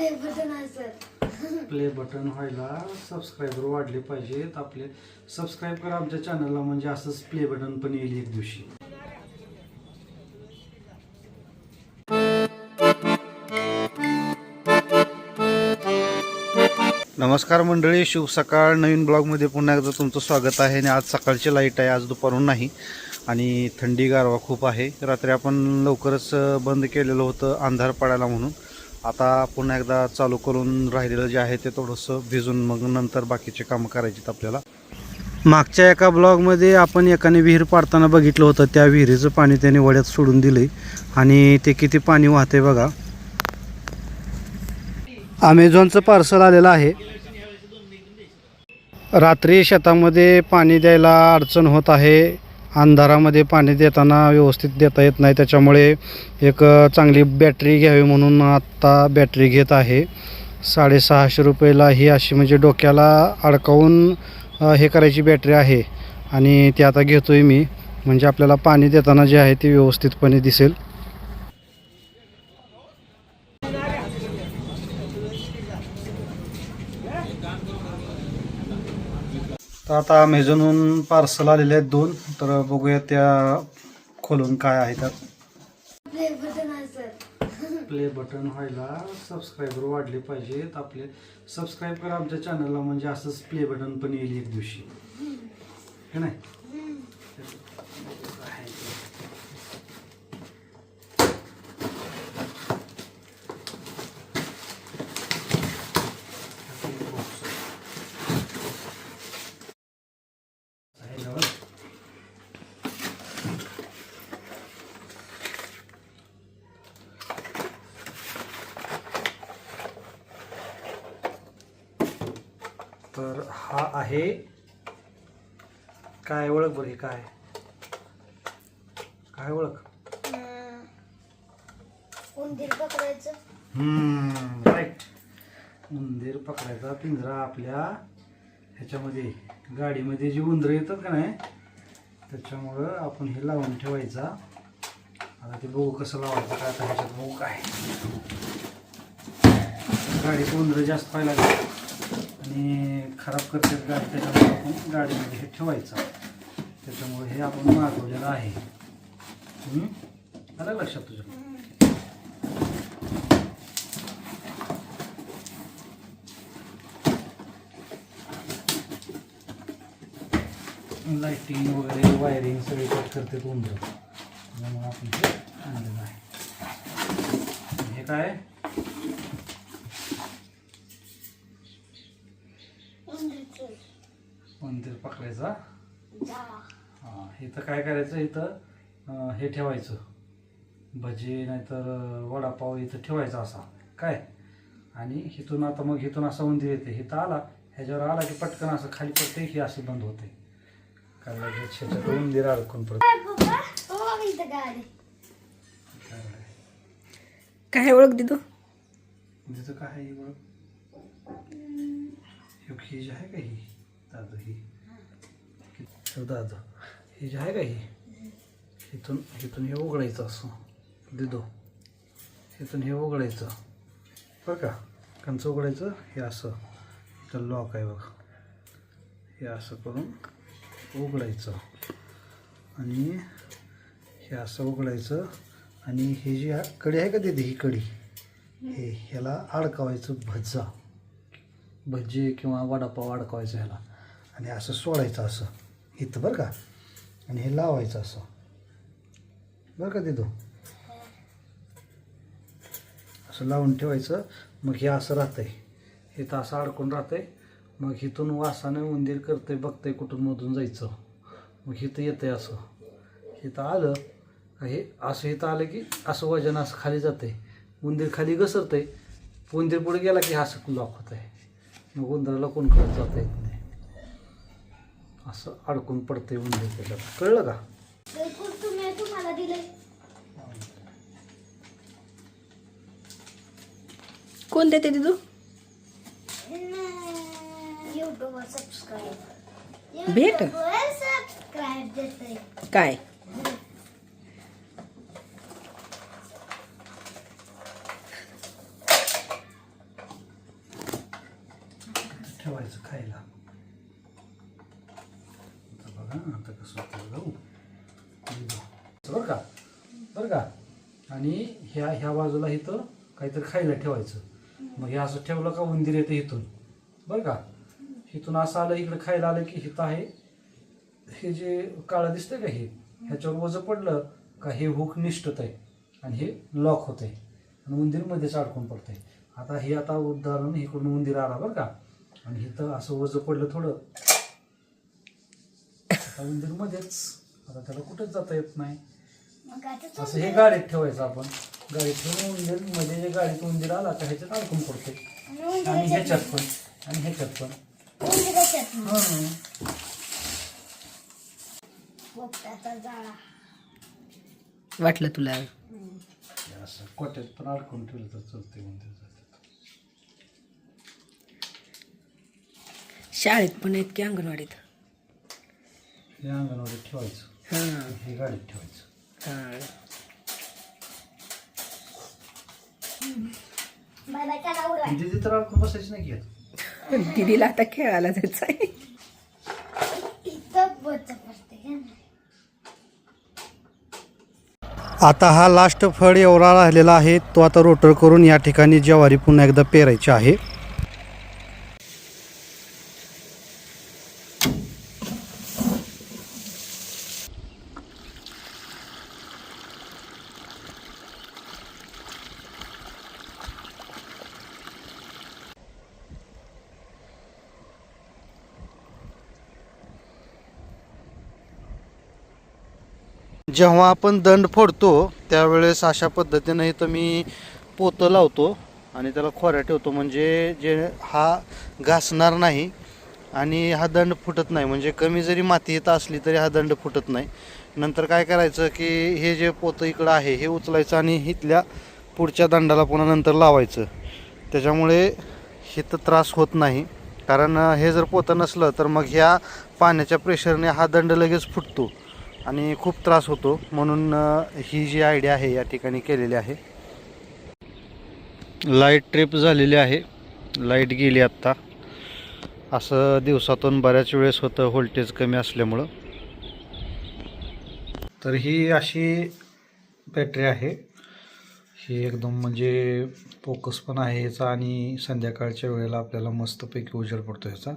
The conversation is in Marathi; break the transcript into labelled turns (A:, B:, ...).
A: प्ले बटन आहे सर
B: प्ले बटन व्हायला सबस्क्रायबर वाढले पाहिजेत. आपले सबस्क्राईब करा आमच्या चॅनलला म्हणजे असंच प्ले बटन पण येईल एक दिवशी. नमस्कार मंडळी शुभ सकाळ. नवीन ब्लॉगमध्ये पुन्हा एकदा तुमचं स्वागत आहे आणि आज सकाळची लाइट आहे आज दुपारून नाही. आणि थंडी गारवा खूप आहे. रात्री आपण लवकरच बंद केलेलं होतं अंधार पडायला म्हणून. आता पुन्हा एकदा चालू करून राहिलेलं जे आहे ते थोडंसं भिजून मग नंतर बाकीचे कामं करायचे आपल्याला. मागच्या एका ब्लॉगमध्ये आपण एकाने विहीर पाडताना बघितलं होतं त्या विहिरीचं पाणी त्याने वड्यात सोडून दिलं आणि ते किती पाणी वाहते बघा. अमेझॉनचं पार्सल आलेलं आहे. रात्री शेतामध्ये पाणी द्यायला अडचण होत आहे. अंधारामध्ये पाणी देताना व्यवस्थित देता येत नाही. त्याच्यामुळे एक चांगली बॅटरी घ्यावी म्हणून आत्ता बॅटरी घेत आहे. साडेसहाशे रुपयाला ही अशी म्हणजे डोक्याला अडकावून हे करायची बॅटरी आहे. आणि ती आता घेतो आहे मी. म्हणजे आपल्याला पाणी देताना जे आहे ते व्यवस्थितपणे दिसेल. तर आता अमेझॉनहून पार्सल आलेले आहेत दोन. तर बघूया त्या खोलून काय आहे त्यात.
A: प्ले बटन
B: व्हायला सबस्क्रायबर वाढले पाहिजेत आपले. सबस्क्राईब करा आमच्या चॅनलला म्हणजे असंच प्ले बटन पण येईल एक दिवशी. है नाही तर हा आहे. काय ओळख बरं हे काय? काय ओळख?
A: उंदीर पकडायचं.
B: राईट उंदीर पकडायचा पिंजरा आपल्या ह्याच्यामध्ये गाडीमध्ये जी उंदरं येतात का नाही त्याच्यामुळं आपण हे लावून ठेवायचा. आता ते बघू कसं लावायचं काय आता ह्याच्यात बघू काय. गाडीत उंदरं जास्त पाहिला आणि खराब करतात गाडी त्याच्यामुळे आपण गाडीमध्ये हे ठेवायचं. त्याच्यामुळे हे आपण मागवलेलं आहे. आलं लक्षात तुझ्या लाईटिंग वगैरे वायरिंग सगळे कट करते उंदर. त्यामुळे आपण हे आणलेलं आहे. हे काय? उंदीर पकडायचा. हां इथं काय करायचं? इथं हे ठेवायचं. भजी नाहीतर वडापाव इथं ठेवायचा असा. काय? आणि इथून आता मग इथून असा उंदीर येते. इथं आला ह्याच्यावर आला की पटकन असं खाली पडते ही अशी बंद होते. कारण ह्याच्यात उंदीर अडकून पडत
A: काय हो बघ इथं गाडी.
C: काय ओळख दिदू?
B: तिथं काय ही जी आहे का ही? दादा ही. हे दादा हे जे आहे का ही? इथून इथून हे उघडायचं असं. दिदो इथून हे उघडायचं. बरं का? कंच उघडायचं हे असं. इथं लॉक आहे बघ. हे असं करून उघडायचं. आणि हे असं उघडायचं. आणि हे जी हा- कडी आहे का दिदी ही कडी? हे ह्याला अडकवायचं भज्जा. भजी किंवा वडापाव अडकवायचं ह्याला. आणि असं सोडायचं असं. इथं बरं का? आणि हे लावायचं असं. बरं का दिदो असं लावून ठेवायचं. मग हे असं राहतंय. इथं असं अडकून राहतंय. मग इथून वासाने उंदीर करतंय बघतंय कुठून मधून जायचं. मग इथं येतंय असं. इथं आलं हे असं इथं आलं की असं वजन असं खाली जाते उंदीर खाली घसरतंय. उंदीर पुढे गेला की असं लॉक होत आहे मग उंदराला कोण करत जाता येत नाही असं अडकून पडतंय उंदीर त्याच्यात. कळलं का?
C: कोण देते
A: सबस्क्राईब
C: भेट? काय
B: ठेवायचं खायला आता बघा आता कसं होतं जाऊ बरं का? बरं का? आणि ह्या ह्या बाजूला इथं काहीतरी खायला ठेवायचं. मग हे असं ठेवलं का उंदीर येतं इथून? बरं का? इथून असं आलं इकडे खायला आलं की इथं आहे. हे जे काळं दिसतंय का हे? ह्याच्यावर वजं पडलं का हे हुक निष्ठत आहे आणि हे लॉक होत आहे. आणि उंदीर मध्येच अडकून पडतंय. आता हे आता उदाहरण इकडून उंदीर आला बरं का? आणि इथं असं वजं पडलं थोडं. मध्येच. आता त्याला कुठेच जाता येत नाही.
A: मग आता
B: असं हे गाडीत ठेवायचं आपण. गाडीत ठेवून उंदीरमध्ये जे गाडीत उंदीर आला का ह्याच्यात अडकून पडते आणि ह्याच्यात पण आणि ह्याच्यात पण.
A: उंदराच्यात
B: हं.
A: पोपटाचा जाळा.
C: वाटलं तुला?
B: हे असं कोट्यात पण अडकून ठेवलं तर चालते उंदीर जातात
C: शाळेत पण आहेत की अंगणवाडीत?
B: हे अंगणवाडीत ठेवायचं
C: हां
B: हे गाडीत ठेवायचं
C: हां
A: बाय बाय त्याला उडवाय
B: दिदी तर अडकून बसायची नाही की यात.
C: दिदीला आता खेळायला जायचं आहे
A: इथं बच पडते का नाही?
D: आता हा लास्ट फळ एवढा राहिलेला आहे. तो आता रोटर करून या ठिकाणी ज्वारी पुन्हा एकदा पेरायची आहे. जेव्हा आपण दंड फोडतो त्यावेळेस अशा पद्धतीनं इथं मी पोतं लावतो आणि त्याला खोऱ्या ठेवतो. म्हणजे जे हा घासणार नाही आणि हा दंड फुटत नाही. म्हणजे कमी जरी माती इथं असली तरी हा दंड फुटत नाही. नंतर काय करायचं की हे जे पोतं इकडं आहे हे उचलायचं आणि इथल्या पुढच्या दंडाला पुन्हा नंतर लावायचं. त्याच्यामुळे इथं त्रास होत नाही. कारण हे जर पोतं नसलं तर मग ह्या पाण्याच्या प्रेशरने हा दंड लगेच फुटतो. आणि खूप त्रास होतो म्हणून ही जी आयडिया आहे या ठिकाणी केलेली आहे. लाइट ट्रिप झालेली आहे. लाइट गेली आत्ता. असं दिवसातून बऱ्याच वेळेस होतं व्होल्टेज कमी असल्यामुळं.
B: तर ही अशी बॅटरी आहे. ही एकदम म्हणजे फोकस पण आहे याचा आणि संध्याकाळच्या वेळेला आपल्याला मस्तपैकी उजेड पडतो ह्याचा